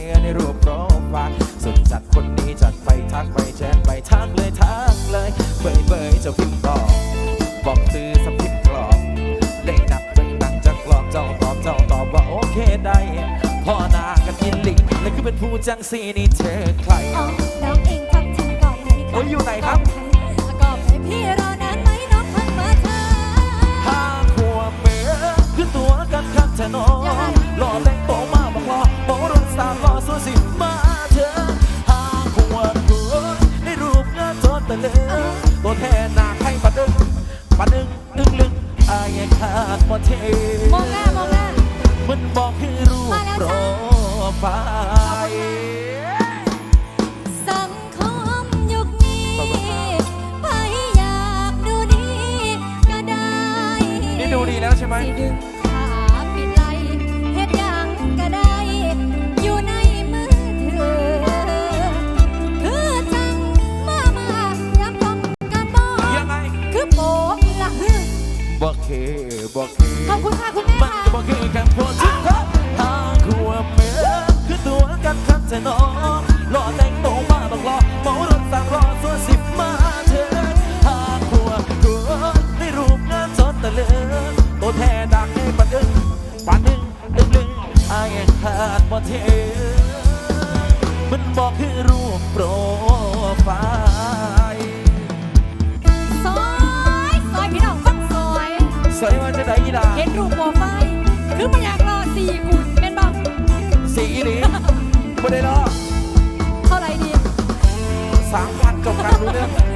สียในรูปโปรไฟล์สุดจัดคนนี้จัดไปทักไปแชทไปทักเลยทักเลยเบยเบยเจะพิมพ์บอกบอกตื้อสพิมพ์กรอบเลยนับเป็นนังจะกรอบเจ้าตอบเจ้าตอบว่าโอเคได้พ่อนากันกินลิงและคือเป็นผู้จังสีนี่เธอใครอ๋อน้องเองทักฉันก่อนไหมโอ้ยอยู่ไหนครับก่อนให้พี่รอนานไหมน้องเพิ่งมาเธอห้าขวบเมื่อคือตัวกันครับเธอน้องหล่อ สามล้อสู้สิมาเธอห้าขวบเมื่อในรูปงานจนตะลึงตัวแทนหนาให้ปัดดึงปัดดึงดึงลึงอายขาดบ่เทมองหน้ามองหน้ามันบอกคือ บ่เทมันบอกคือรูปโปรไฟล์ซอยซอยพี่น้องฟังซอย สวยว่าจะได้ยีดาเห็นรูปโปรไฟล์คือมันอยากรอสี่กุ่นเป็นบ้างสีอีหลีบ่ได้รอเท่าไหร่ดีสามพันจบการรู้เรื่อง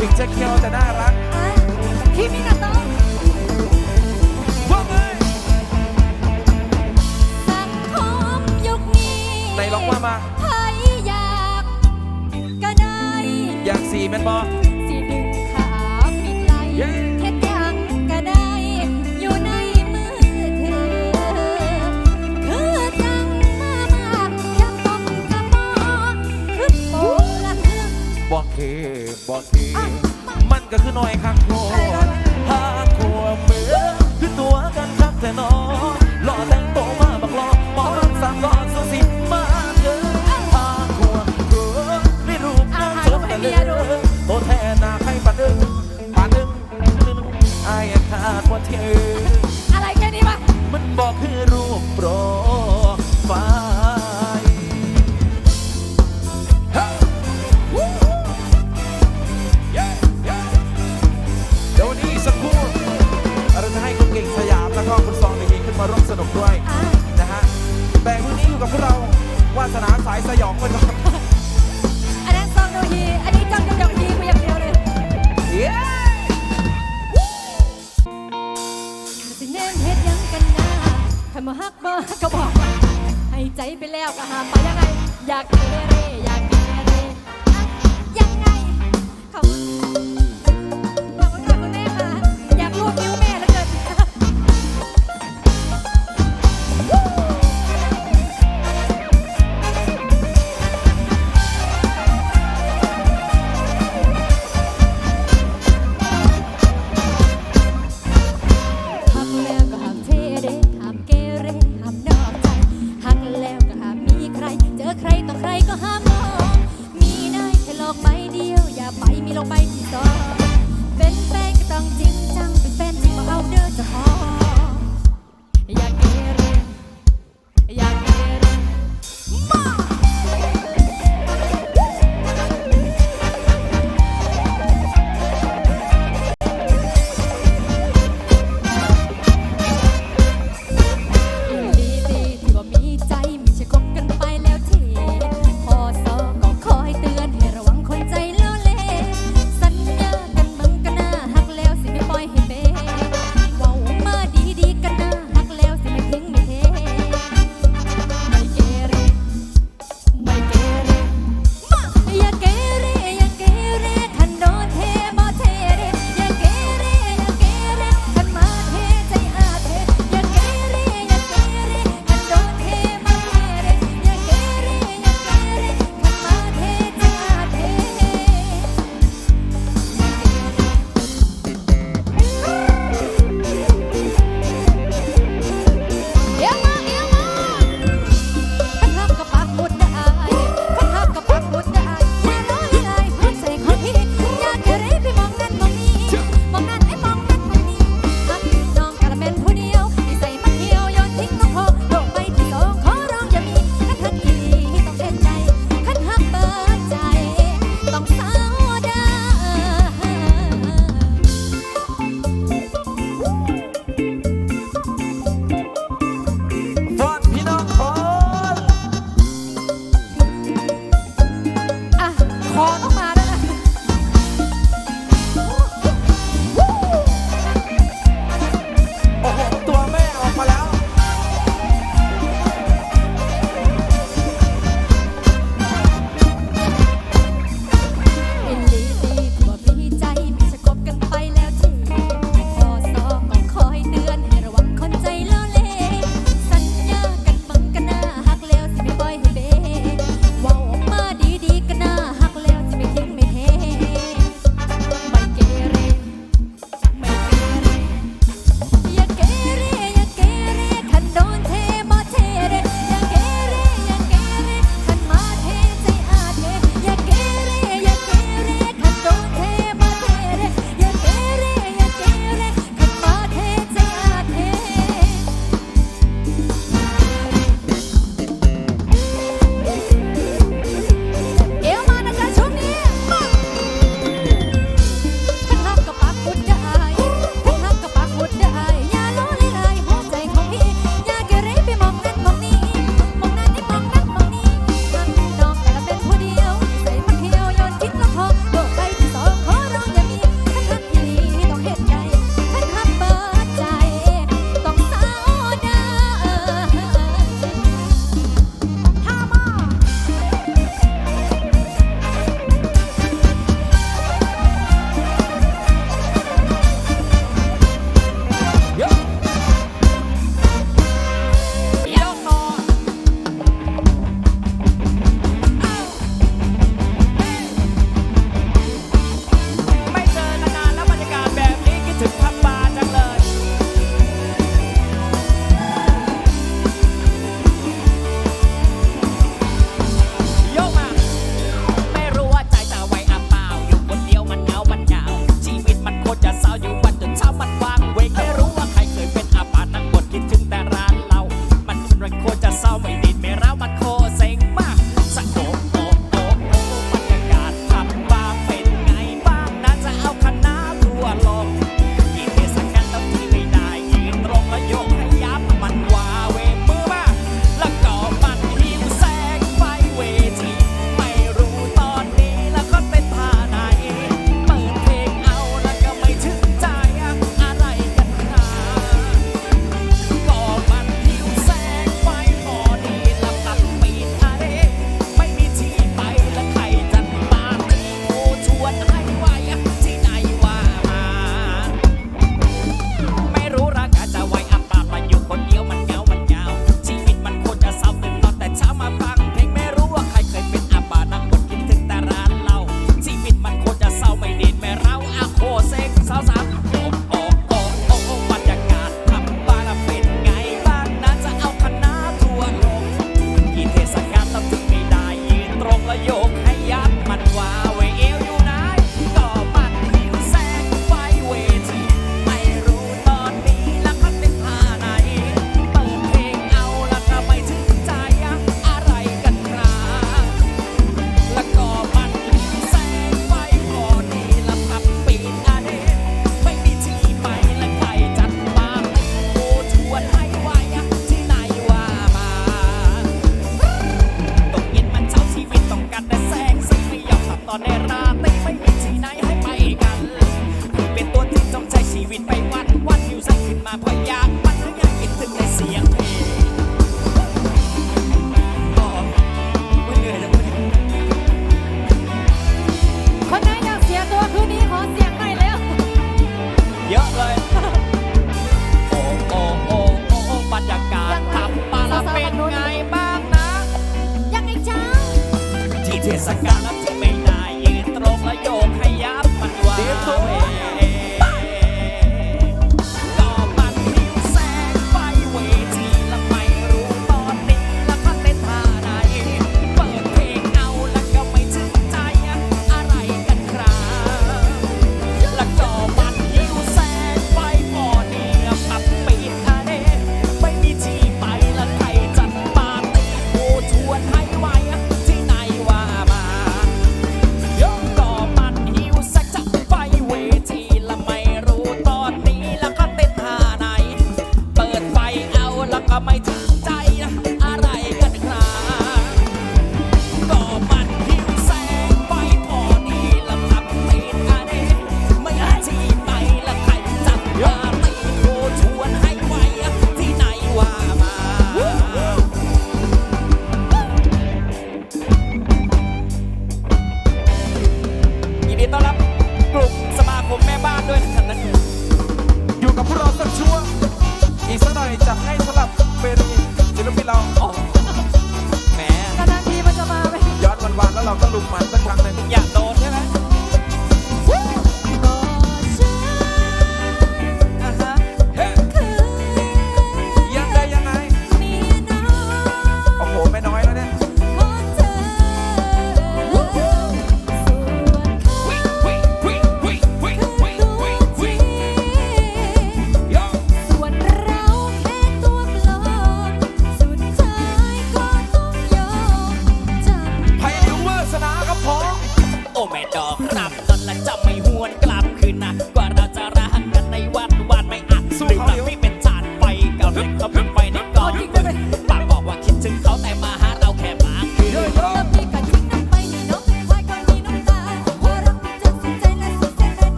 ถึงจะเคี้ยวจะน่ารักอะคิมินาโตะว่าไงสังคมยุคนี้ไหนลองว่ามาใครอยากก็ได้ อยากสีแมนบอสิดึงขาปิดไหลเย้เฮ็ดหยังก็ได้ อยู่ในมือเธอคือจังมามาแค่ต้องกระบอกคือโปะละคือบอกเค บอกเคมันก็คือน่อยข้างโคห้าขวเมื่อคือตัวกันครับแต่น้องหล่อแต่งโตมาบักหล่อมองรักสามล้อสุสิมาเธอห้าขวเมื่อไม่รูปงานสดแต่เลือตัวแทนหนาให้ปัดดึงปัดดึงดึงอายขาดว่าเธออะไรแค่นี้วะมันบอกคือรูปโปราสนาสายสยองไปก่อนอันนั้นซองโดฮีอันนี้จ้องยองฮีกูอย่างเดียวเลยเย้สิเน้นเฮ็ดหยังกันนะถ้ามาฮักบ่ก็บอกว่าให้ใจไปแล้วก็หามไปยังไง อยากเกเรอยากเกเรอะยังไงขอบคุณขอ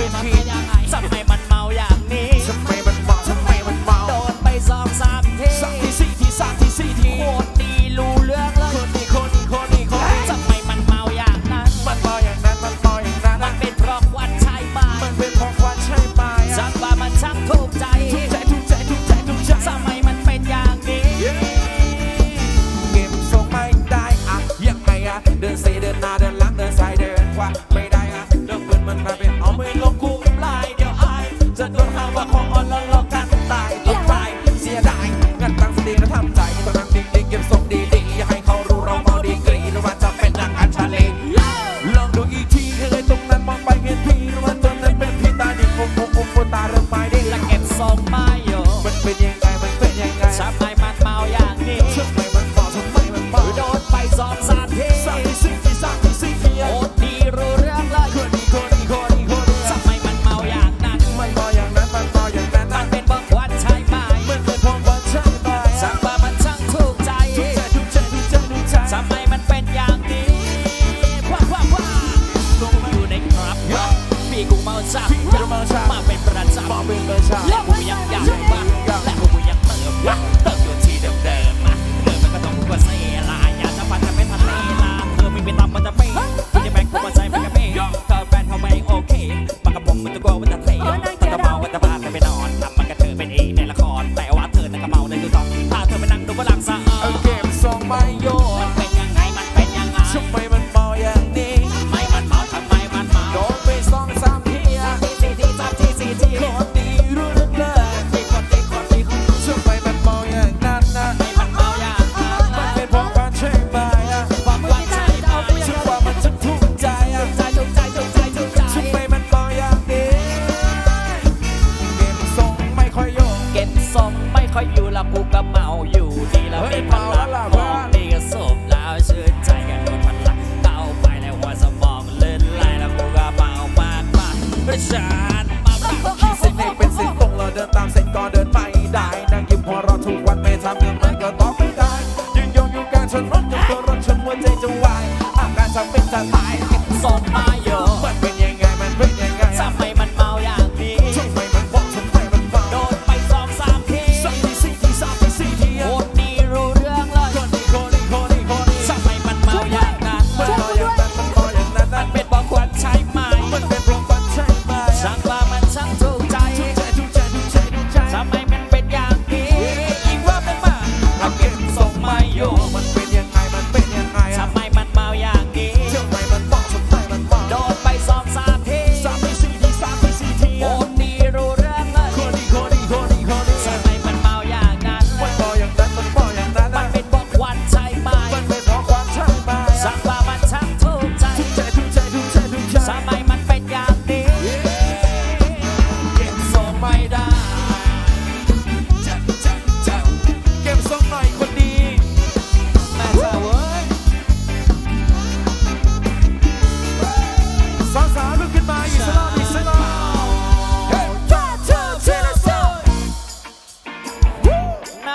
บินทีจับให้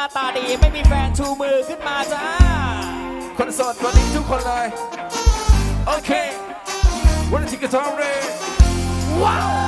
าตาดีไม่มีแฟนชูมือขึ้นมาจ้า คนสดวันนี้ทุกคนเลย โอเค วันนี้ก็ทำเลยว้าว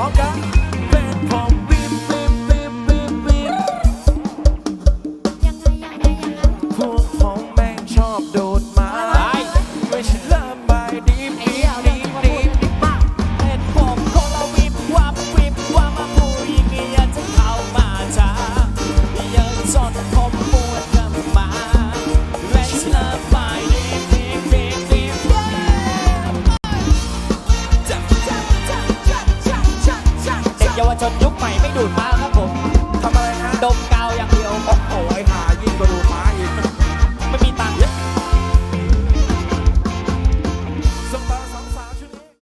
Okay.